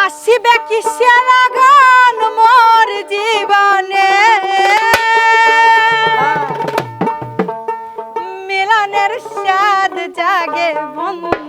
আসিবে কিসের গান মোর জীবনে? মিলনের স্বাদ জাগে বন্ধু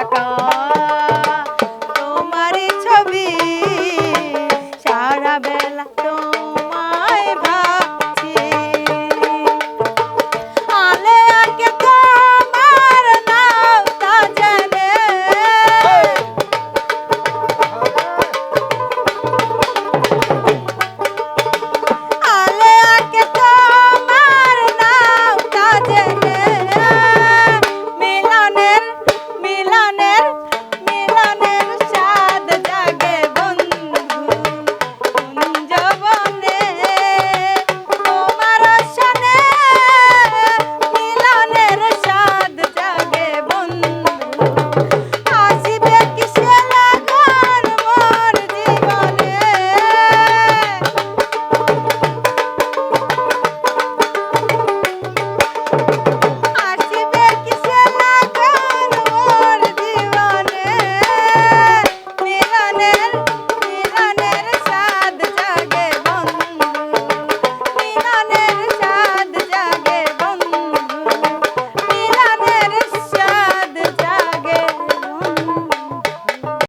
টাকা।